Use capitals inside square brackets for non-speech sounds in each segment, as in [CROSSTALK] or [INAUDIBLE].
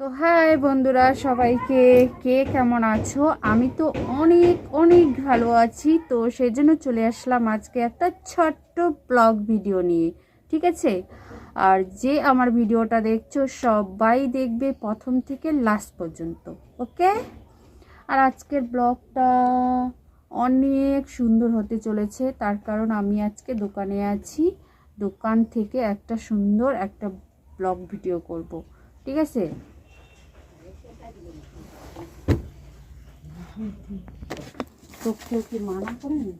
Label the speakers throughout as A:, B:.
A: তো হাই বন্ধুরা, সবাইকে কে কেমন আছো? আমি তো অনেক অনেক ভালো আছি। তো সেই জন্য চলে আসলাম আজকে একটা ছোট্ট ব্লগ ভিডিও নিয়ে, ঠিক আছে? আর যে আমার ভিডিওটা দেখছ, সবাই দেখবে প্রথম থেকে লাস্ট পর্যন্ত, ওকে? আর আজকের ব্লগটা অনেক সুন্দর হতে চলেছে। তার কারণ আমি আজকে দোকানে আছি। দোকান থেকে একটা সুন্দর একটা ব্লগ ভিডিও করব, ঠিক আছে? চোখে কি মানা করেনি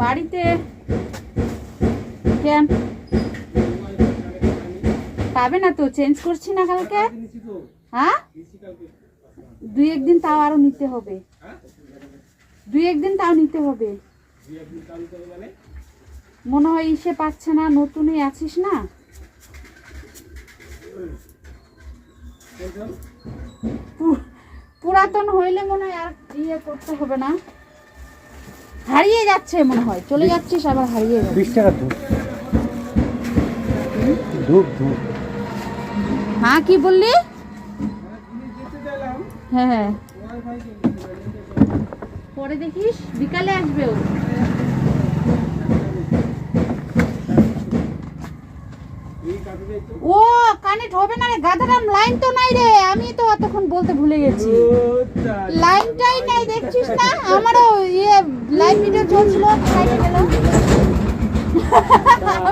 A: বাড়িতে কেন? পাবে না তো চেঞ্জ করছি না কালকে? হ্যাঁ? দুই একদিন তাও আরও নিতে হবে। দুই একদিন তাও নিতে হবে। মনে হয় ইসে পাচ্ছে না নতুনই আছিস না? পুরাতন হইলে মনে হয় আর ইয়ে করতে হবে না। হারিয়ে যাচ্ছে মনে হয় চলে যাচ্ছিস আবার হারিয়ে যাচ্ছে
B: বিশ টাকা ধূপ ধূপ ধূপ
A: হ্যাঁ কি বললি? হ্যাঁ হ্যাঁ। পরে দেখিস বিকালে আসবে ও। ও কানেক্ট হবে না রে গাধারাম লাইন তো নাই রে আমি তো অতক্ষণ বলতে ভুলে গেছি। লাইনটাই নাই দেখছিস না? আমারও ইয়ে লাইভ ভিডিও চলছিল সাইডে গেল।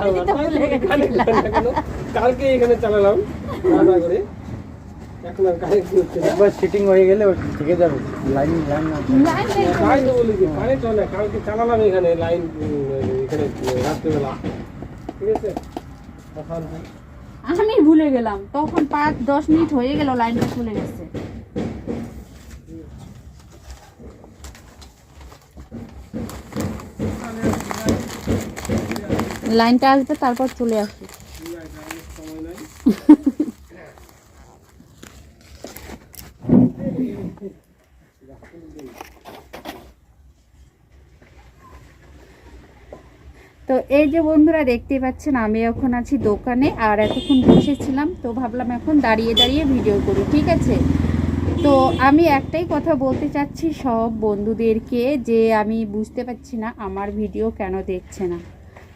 A: আমি তো ভুলে গেছিলাম
C: কালকে এখানে চালালাম আলাদা করে। এখন আর কারেন্ট হচ্ছে না।
B: একবার সিটিং হয়ে গেলে থেকে যাবে লাইন লাইন না।
A: লাইন তো
C: বলি যে কারেন্ট হয় না কালকে চালালাম এখানে লাইন এখানে রাত্রেবেলা। ঠিক আছে? তখন
A: আমি ভুলে গেলাম। তখন পাঁচ, দশ মিনিট হয়ে গেল, লাইনটা চলে গেছে। লাইনটা আসবে, তারপর চলে আসবে। [LAUGHS] তো এই যে বন্ধুরা দেখতে পাচ্ছেন, আমি এখন আছি দোকানে আর এতক্ষণ বসেছিলাম, তো ভাবলাম এখন দাঁড়িয়ে দাঁড়িয়ে ভিডিও করি, ঠিক আছে? তো আমি একটাই কথা বলতে চাচ্ছি সব বন্ধুদেরকে যে আমি বুঝতে পারছি না আমার ভিডিও কেন দেখছে না,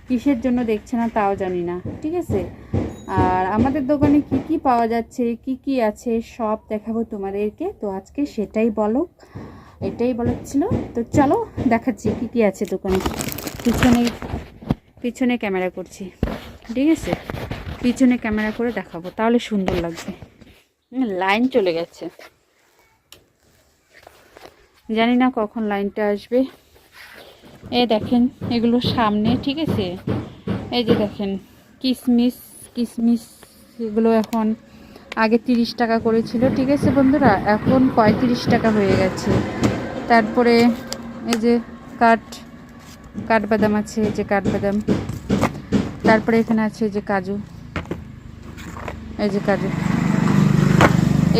A: কিসের জন্য দেখছে না তাও জানি না, ঠিক আছে? আর আমাদের দোকানে কি কি পাওয়া যাচ্ছে, কি কি আছে সব দেখাবো তোমাদেরকে, তো আজকে সেটাই বলো, এটাই বলার ছিল, তো চলো দেখাচ্ছি কি কি আছে দোকানে, পিছনে পিছনে ক্যামেরা করছি। ঠিক আছে? পিছনে ক্যামেরা করে দেখাবো, তাহলে সুন্দর লাগবে। লাইন চলে গেছে। জানি না কখন লাইনটা আসবে। এ দেখেন, এগুলো সামনে, ঠিক আছে? এই যে দেখেন, কিসমিস কিসমিস, এগুলো এখন আগে তিরিশ টাকা করেছিল, ঠিক আছে বন্ধুরা? এখন পঁয়ত্রিশ টাকা হয়ে গেছে। তারপরে এই যে কাঠ কাঠবাদাম আছে যে কাঠবাদাম। তারপরে এখানে আছে যে কাজু। এই যে কাজু।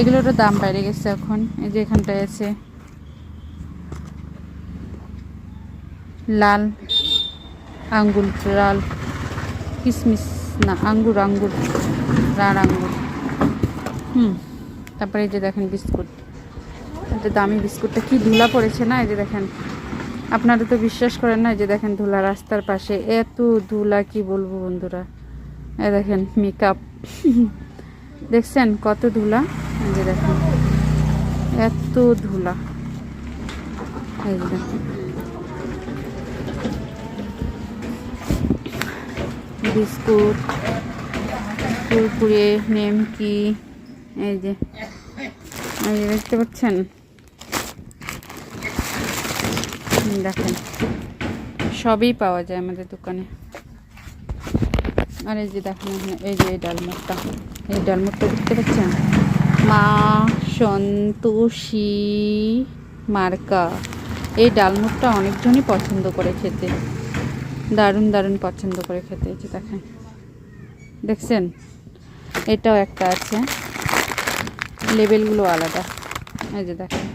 A: এগুলোরও দাম বাইরে গেছে এখন। এই যে এখানটায় আছে। লাল আঙ্গুর, লাল কিসমিস, না, আঙ্গুর আঙ্গুর, লাল আঙ্গুর। হুম, তারপরে এই যে দেখেন বিস্কুট। দামি বিস্কুটটা কি ধুলা পড়েছে না? এই যে দেখেন। আপনারা তো বিশ্বাস করেন না যে দেখেন ধুলা রাস্তার পাশে, এত ধুলা, কি বলব বন্ধুরা? এই দেখেন মেকআপ দেখছেন কত ধুলা? যে দেখেন, এত ধুলা। এই বিস্কুট, কুরকুরে, নেমকি, এই যে এই যে দেখতে পাচ্ছেন হুম, দেখেন। সবই পাওয়া যায় আমাদের দোকানে। আর এই যে দেখেন এই যে এই ডালমুটটা। এই ডালমুটটা দেখতে পাচ্ছেন? মা সন্তোষী মার্কা। এই ডালমুটটা অনেকজনই পছন্দ করে খেতে। দারুণ দারুণ পছন্দ করে খেতে। এই যে দেখেন। দেখছেন? এটাও একটা আছে। লেবেলগুলো আলাদা। এই যে দেখেন।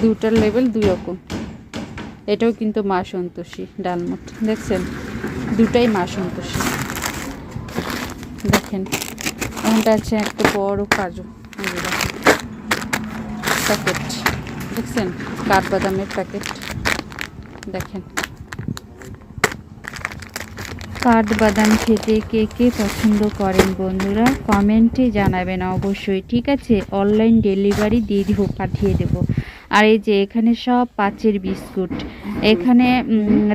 A: দুটার লেবেল দুই রকম। এটাও কিন্তু মা সন্তোষী ডালমুট দেখছেন? দুটাই মা সন্তোষী। দেখেন এমনটা আছে একটা বড় কাজু। প্যাকেট দেখছেন? কাঠবাদামের প্যাকেট দেখেন। কাঠবাদাম খেতে কে কে পছন্দ করেন বন্ধুরা, কমেন্টে জানাবেন অবশ্যই। ঠিক আছে অনলাইন ডেলিভারি দিয়ে দিব, পাঠিয়ে দেব। আর এই যে এখানে সব পাঁচের বিস্কুট। এখানে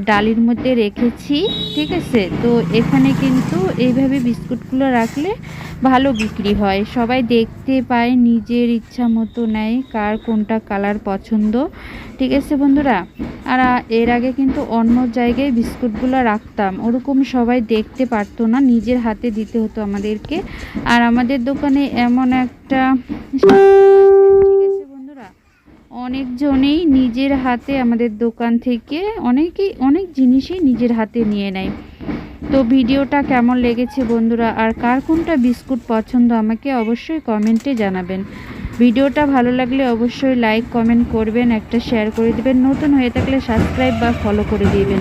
A: ডালির মধ্যে রেখেছি, ঠিক আছে? তো এখানে কিন্তু এইভাবে বিস্কুটগুলো রাখলে ভালো বিক্রি হয়। সবাই দেখতে পায়, নিজের ইচ্ছা মতো নেয় কার কোনটা কালার পছন্দ, ঠিক আছে বন্ধুরা? আর এর আগে কিন্তু অন্য জায়গায় বিস্কুটগুলো রাখতাম। ওরকম সবাই দেখতে পারতো না, নিজের হাতে দিতে হতো আমাদেরকে। আর আমাদের দোকানে এমন একটা অনেকজনেই নিজের হাতে আমাদের দোকান থেকে অনেকেই অনেক জিনিসই নিজের হাতে নিয়ে নেয়। তো ভিডিওটা কেমন লেগেছে বন্ধুরা? আর কার কোনটা বিস্কুট পছন্দ আমাকে অবশ্যই কমেন্টে জানাবেন। ভিডিওটা ভালো লাগলে অবশ্যই লাইক, কমেন্ট করবেন, একটা শেয়ার করে দেবেন। নতুন হয়ে থাকলে সাবস্ক্রাইব বা ফলো করে দিবেন।